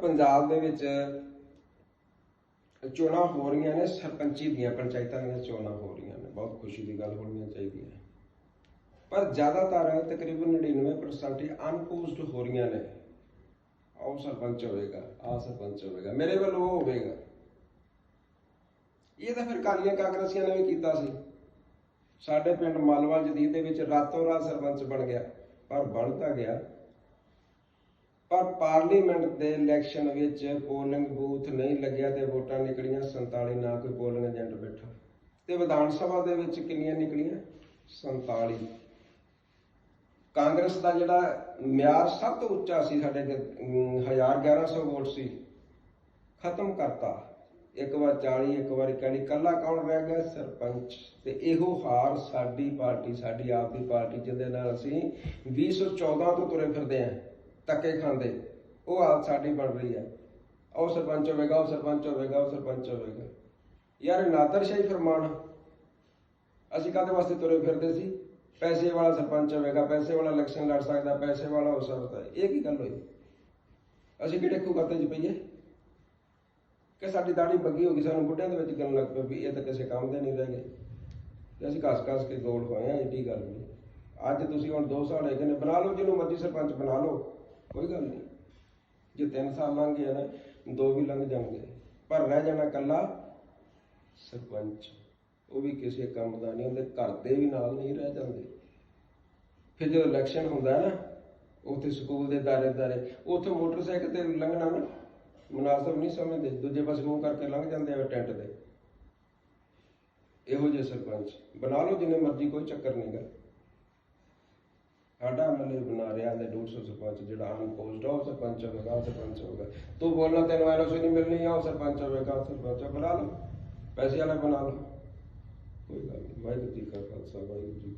ਪੰਜਾਬ ਦੇ ਵਿੱਚ ਚੋਣਾਂ ਹੋ ਰਹੀਆਂ ਨੇ, ਸਰਪੰਚੀ ਦੀਆਂ ਪੰਚਾਇਤਾਂ ਦੀਆਂ ਚੋਣਾਂ ਹੋ ਰਹੀਆਂ ਨੇ। ਬਹੁਤ ਖੁਸ਼ੀ ਦੀ ਗੱਲ ਹੋਣੀ ਚਾਹੀਦੀ ਹੈ ਪਰ ਜ਼ਿਆਦਾਤਰ ਤਕਰੀਬਨ 99% ਹੀ ਹੋ ਰਹੀਆਂ ਨੇ। ਆਹ ਸਰਪੰਚ ਹੋਵੇਗਾ, ਆਹ ਸਰਪੰਚ ਹੋਵੇਗਾ, ਮੇਰੇ ਵੱਲੋਂ ਉਹ ਹੋਵੇਗਾ। ਇਹ ਤਾਂ ਫਿਰ ਕਾਲੀਆਂ ਕਾਂਗਰਸੀਆਂ ਨੇ ਵੀ ਕੀਤਾ ਸੀ। ਸਾਡੇ ਪਿੰਡ ਮਾਲਵਾ ਜਦੀਦ ਦੇ ਵਿੱਚ ਰਾਤੋਂ ਰਾਤ ਸਰਪੰਚ ਬਣ ਗਿਆ, ਪਰ ਬਣ ਤਾਂ ਗਿਆ। ਪਰ ਪਾਰਲੀਮੈਂਟ ਦੇ ਇਲੈਕਸ਼ਨ ਵਿੱਚ ਪੋਲਿੰਗ ਬੂਥ ਨਹੀਂ ਲੱਗਿਆ ਤੇ ਵੋਟਾਂ ਨਿਕਲੀਆਂ 47 ਨਾ ਕੋਈ ਪੋਲਿੰਗ ਏਜੰਟ ਬੈਠਾ। ਤੇ ਵਿਧਾਨ ਸਭਾ ਦੇ ਵਿੱਚ ਕਿੰਨੀਆਂ ਨਿਕਲੀਆਂ? 47 ਕਾਂਗਰਸ ਦਾ ਜਿਹੜਾ ਮਿਆਰ ਸਭ ਤੋਂ ਉੱਚਾ ਸੀ, ਸਾਡੇ 1100 ਵੋਟ ਸੀ, ਖਤਮ ਕਰਤਾ। ਇੱਕ ਵਾਰ 40 ਇੱਕ ਵਾਰ 41 ਕੱਲਾ ਕੌਣ ਰਹਿ ਗਿਆ? ਸਰਪੰਚ। ਤੇ ਇਹੋ ਹਾਰ ਸਾਡੀ ਪਾਰਟੀ, ਸਾਡੀ ਆਪ ਦੀ ਪਾਰਟੀ, ਜਿਹਦੇ ਨਾਲ ਅਸੀਂ 2014 ਤੋਂ ਤੁਰੇ ਫਿਰਦੇ ਆਂ। ਧੱਕੇ ਖਾਂਦੇ। ਉਹ ਹਾਲਤ ਸਾਡੀ ਬਣ ਰਹੀ ਹੈ। ਉਹ ਸਰਪੰਚ ਹੋਵੇਗਾ ਉਹ ਸਰਪੰਚ ਹੋਵੇਗਾ ਉਹ ਸਰਪੰਚ ਹੋਵੇਗਾ। ਯਾਰ ਨਾਦਰਸ਼ਾਹੀ ਫਰਮਾਨ। ਅਸੀਂ ਕਾਹਦੇ ਵਾਸਤੇ ਤੁਰੇ ਫਿਰਦੇ ਸੀ? ਪੈਸੇ ਵਾਲਾ ਸਰਪੰਚ ਹੋਵੇਗਾ, ਪੈਸੇ ਵਾਲਾ ਇਲੈਕਸ਼ਨ ਲੜ ਸਕਦਾ, ਪੈਸੇ ਵਾਲਾ ਹੋ ਸਕਦਾ। ਇਹ ਕੀ ਗੱਲ ਹੋਈ? ਅਸੀਂ ਕਿਹੜੇ ਖੂਗਾਤੇ 'ਚ ਪਈਏ? ਕਿ ਸਾਡੀ ਦਾੜੀ ਬੱਗੀ ਹੋ ਗਈ, ਸਾਨੂੰ ਗੁੱਡਿਆਂ ਦੇ ਵਿੱਚ ਕਰਨ ਲੱਗ ਪਏ ਵੀ ਇਹ ਤਾਂ ਕਿਸੇ ਕੰਮ ਦੇ ਨਹੀਂ ਰਹਿ ਗਏ। ਤੇ ਅਸੀਂ ਘਸ-ਘਸ ਕੇ ਗੋਲ ਹੋਏ ਆ ਏਡੀ ਗੱਲ ਨਹੀਂ। ਅੱਜ ਤੁਸੀਂ ਹੁਣ 2 ਸਾਲ ਹੈਗੇ ਨੇ, ਬਣਾ ਲਓ ਜਿਹਨੂੰ ਮਰਜ਼ੀ ਸਰਪੰਚ ਬਣਾ ਲਓ। ਕੋਈ ਗੱਲ ਨਹੀਂ। ਜੇ 3 ਸਾਲ ਲੰਘ ਗਏ ਨਾ, ਦੋ ਵੀ ਲੰਘ ਜਾਣਗੇ। ਪਰ ਰਹਿ ਜਾਣਾ ਕੱਲਾ ਸਰਪੰਚ। ਉਹ ਵੀ ਕਿਸੇ ਕੰਮ ਦਾ ਨਹੀਂ, ਉਹਦੇ ਘਰ ਦੇ ਵੀ ਨਾਲ ਨਹੀਂ ਰਹਿ ਜਾਂਦੇ। ਫਿਰ ਜਦੋਂ ਇਲੈਕਸ਼ਨ ਹੁੰਦਾ ਨਾ, ਉੱਥੇ ਸਕੂਲ ਦੇ ਦਾਰੇ ਦਾਰੇ ਉੱਥੇ ਮੋਟਰਸਾਈਕਲ ਤੇ ਲੰਘਣਾ ਨਾ ਮੁਨਾਸਬ ਨਹੀਂ ਸਮਝਦੇ। ਦੂਜੇ ਪਾਸੇ ਮੂੰਹ ਕਰਕੇ ਲੰਘ ਜਾਂਦੇ ਆ ਟੈਂਟ ਦੇ। ਇਹੋ ਜਿਹੇ ਸਰਪੰਚ। ਬਣਾ ਲਓ ਜਿੰਨੇ ਮਰਜ਼ੀ, ਕੋਈ ਚੱਕਰ ਨਹੀਂਗਾ ਸਾਡਾ ਐਮਐਲਏ ਬਣਾ ਰਿਹਾ ਤੇ 150 ਸਰਪੰਚ ਜਿਹੜਾ ਅਨਪੋਸਟ ਆ, ਉਹ ਸਰਪੰਚ ਹੋਵੇਗਾ ਸਰਪੰਚ ਹੋਵੇਗਾ ਤੂੰ ਬੋਲਣਾ ਤੈਨੂੰ ਐਲੋਸੀ ਨਹੀਂ ਮਿਲਣੀ ਆ, ਉਹ ਸਰਪੰਚ ਹੋਵੇਗਾ ਸਰਪੰਚ ਹੋਵੇਗਾ। ਬਣਾ ਲਓ। ਪੈਸੇ ਵਾਲਾ ਬਣਾ ਲਓ। ਕੋਈ ਗੱਲ ਨਹੀਂ ਵਾਹਿਗੁਰੂ ਜੀ ਕਾ ਖਾਲਸਾ, ਵਾਹਿਗੁਰੂ ਜੀ